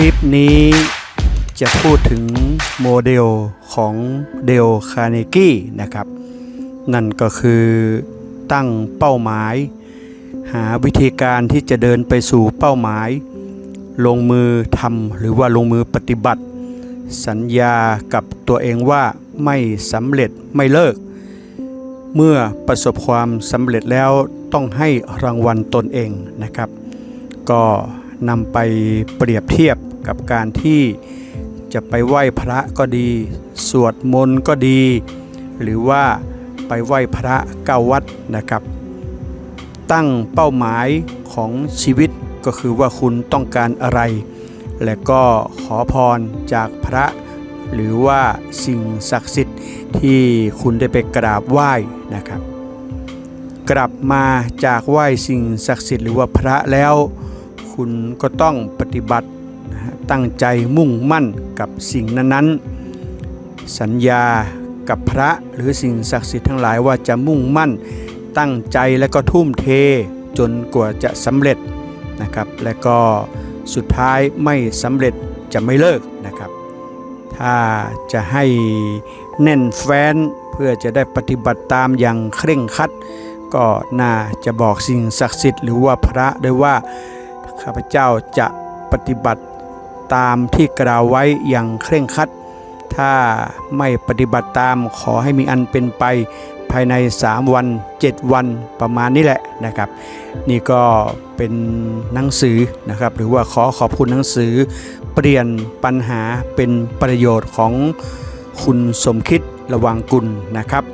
ลิปนี้จะพูดถึงโมเดลของเดลคาร์เนกี้นะครับ นั่นก็คือตั้งเป้าหมาย หาวิธีการที่จะเดินไปสู่เป้าหมาย ลงมือทำหรือว่าลงมือปฏิบัติ สัญญากับตัวเองว่าไม่สำเร็จไม่เลิก เมื่อประสบความสำเร็จแล้วต้องให้รางวัลตนเองนะครับ ก็นำไปเปรียบเทียบ กับการที่จะไปไหว้พระก็ดี สวดมนต์ก็ดี หรือว่าไปไหว้พระเก้าวัดนะครับ ตั้งเป้าหมายของชีวิตก็คือว่าคุณต้องการอะไร และก็ขอพรจากพระ หรือว่าสิ่งศักดิ์สิทธิ์ที่คุณได้ไปกราบไหว้นะครับ กลับมาจากไหว้สิ่งศักดิ์สิทธิ์หรือว่าพระแล้ว คุณก็ต้องปฏิบัติ ตั้งใจมุ่งมั่นกับสิ่งนั้นๆ สัญญากับพระหรือสิ่งศักดิ์สิทธิ์ทั้งหลายว่าจะมุ่งมั่น ตั้งใจและก็ทุ่มเทจนกว่าจะสำเร็จนะครับ และก็สุดท้ายไม่สำเร็จจะไม่เลิกนะครับ ถ้าจะให้แน่นแฟ้นเพื่อจะได้ปฏิบัติตามอย่างเคร่งครัด ก็น่าจะบอกสิ่งศักดิ์สิทธิ์หรือว่าพระด้วยว่าข้าพเจ้าจะปฏิบัติ ตามที่กล่าวไว้อย่างเคร่งครัด ถ้าไม่ปฏิบัติตามขอให้มีอันเป็นไปภายใน 3 วัน 7 วันประมาณนี้แหละนะครับ นี่ก็เป็นหนังสือนะครับ หรือว่าขอขอบคุณหนังสือ เปลี่ยนปัญหาเป็นประโยชน์ของคุณสมคิดระวังกุลนะครับ